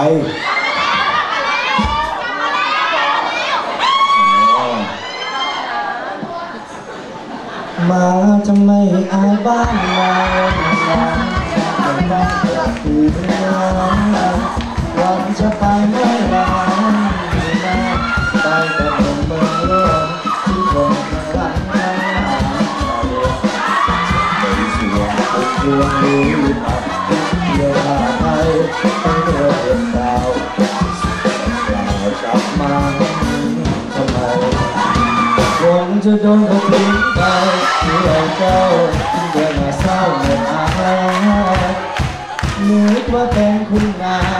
มาจะไม่อายบ้านเราคืนนั้นวันจะไปไม่นานไปแต่ลมเบอร์ที่ลมรักนั้นเป็นเสียงดวงดวง จะโดนเขาทิ้งไปที่เราเจ้าจึงเดินมาเศร้าเหมือนอายนึกว่าเป็นคุณนาย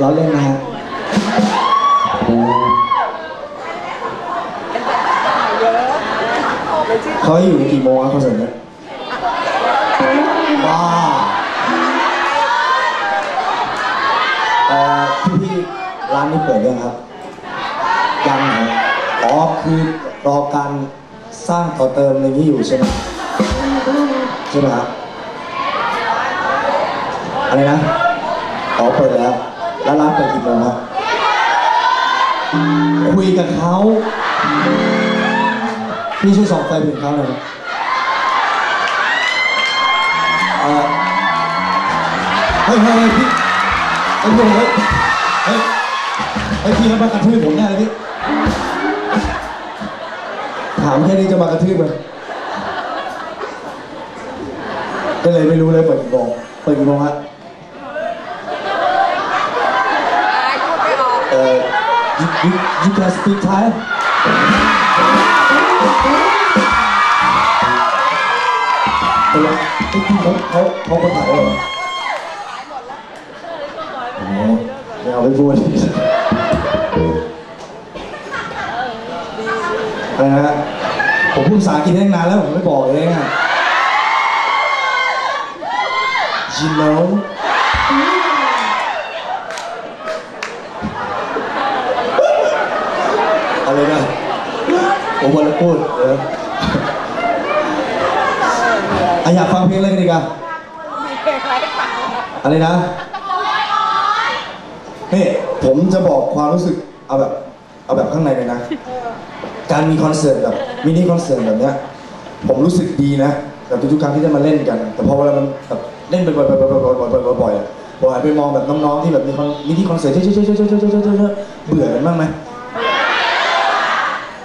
ล้อเล่นนะฮะเขาอยู่กี่โมงครับคอนเสิร์ตเนี้ยว้าเอ่อพี่พี่ร้านนี้เปิดยังครับยังเหรออ๋อคือรอการสร้างต่อเติมในนี้อยู่ใช่ไหมใช่ไหมครับอะไรนะอ๋อเปิดแล้ว กับเขาพี่ช่วยส่องไฟไปถึงเขาหน่อยเอ่อเฮ้ยเฮ้ยเฮ้ยพี่ไอ้พวกเฮ้ยเฮ้ยไอ้พี่เขามากระทืบผมแน่เลยพี่ถามแค่นี้จะมากระทืบมันก็เลยไม่รู้เลยเปิดกี่โมงเปิดกี่โมงฮะ Uh, you, you, you can speak Thai? เป็นไรไอ้พี่เขาเขาเขาคนถ่ายเหรอโอ้ไม่เอาไปพูดอะไรนะฮะผมพูดภาษาอังกฤษได้ตั้งนานแล้วผมไม่บอกเองอะ you know อะไรนะผมวันละพูดเอออะอยากฟังเพลงอะไรกันดีกันอะไรนะนี่ผมจะบอกความรู้สึกเอาแบบเอาแบบข้างในเลยนะ การมีคอนเสิร์ตแบบมินิคอนเสิร์ตแบบเนี้ยผมรู้สึกดีนะกับทุกๆครั้งที่ได้มาเล่นกัน แต่พอเวลามันแบบเล่นบ่อยๆบ่อยๆบ่อยๆบ่อยๆบ่อยๆบ่อยๆอะผมหันไปมองแบบน้องๆที่แบบมีคอนมินิคอนเสิร์ตเยอะๆๆๆๆๆๆเบื่อกันบ้างไหม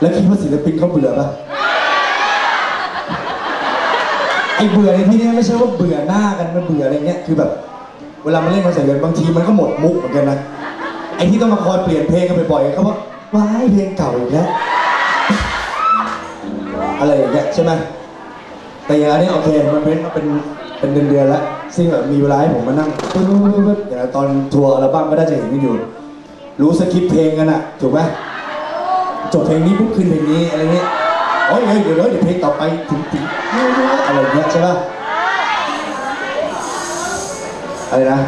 แล้วคิดว่าศิลปินเขาเบื่อปะไอ้เบื่อในที่นี้ไม่ใช่ว่าเบื่อหน้ากันมันเบื่ออะไรเงี้ยคือแบบ เวลามาเล่นคอนเสิร์ตกันบางทีมันก็หมดมุกเหมือนกันนะไอ้ที่ต้องมาคอยเปลี่ยนเพลงกันบ่อยๆเขาว่าว้ายเพลงเก่าอีกแล้วอะไรอย่างเงี้ยใช่ไหมแต่อย่างอันนี้โอเคมันเป็นเป็นเป็นเดือนๆแล้วซึ่งแบบมีเวลาให้ผมมานั่งปึ๊บปึ๊บปึ๊บปึ๊บอย่ตอนทัวร์อัลบั้มก็ได้จะเห็นกันอยู่ รู้สคริปต์เพลงกันอะถูกไหม จบเพลงนี้ปุ๊บขึ้นเพลงนี้อะไรเงี้ยโอ้ยเดี๋ยวเดี๋ยวเดี๋ยวเพลงต่อไปถึงถึงอะไรเงี้ยใช่ป่ะอะไรนะ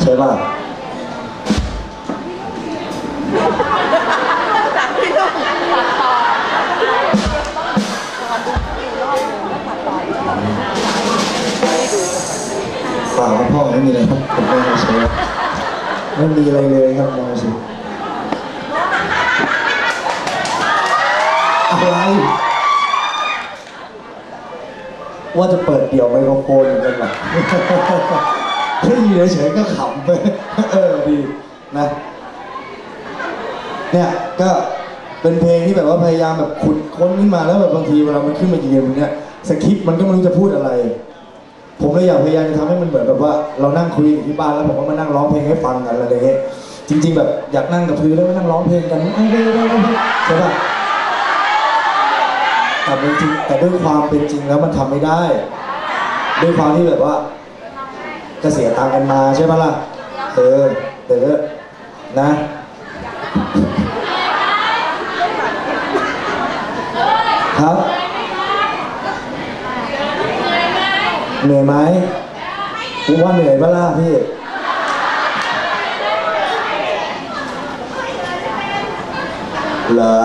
ใช่ป่ะเปล่าครับพ่อไม่มีอะไรครับผมไม่ใช้ไม่มีอะไรเลยครับมองสิ อะไรว่าจะเปิดเดี่ยวไมโครโฟนเหมือนกันว่ะแค่ยืนเฉยๆก็ขำไปเออดีนะเนี่ยก็เป็นเพลงที่แบบว่าพยายามแบบขุดค้นขึ้นมาแล้วแบบบางทีเวลามันขึ้นมายืนอย่างเนี้ยสคริปต์มันก็ไม่รู้จะพูดอะไร ผมเลยอยากพยายามจะทำให้มันเหมือนแบบว่า เรานั่งคุยอยู่ที่บ้านแล้วผมก็มานั่งร้องเพลงให้ฟังกันอะไรเงี้ยจริง ๆ แบบอยากนั่งกับพื้นแล้วก็นั่งร้องเพลงกันใช่ปะ แต่จริงแต่ด้วยความเป็นจริงแล้วมันทำไม่ได้ ด้วยความที่แบบว่าจะเสียตังค์กันมาใช่ไหมล่ะเออเออนะ ครับ เหนื่อยไหมกูว่าเหนื่อยปะล่ะพี่ เหรอ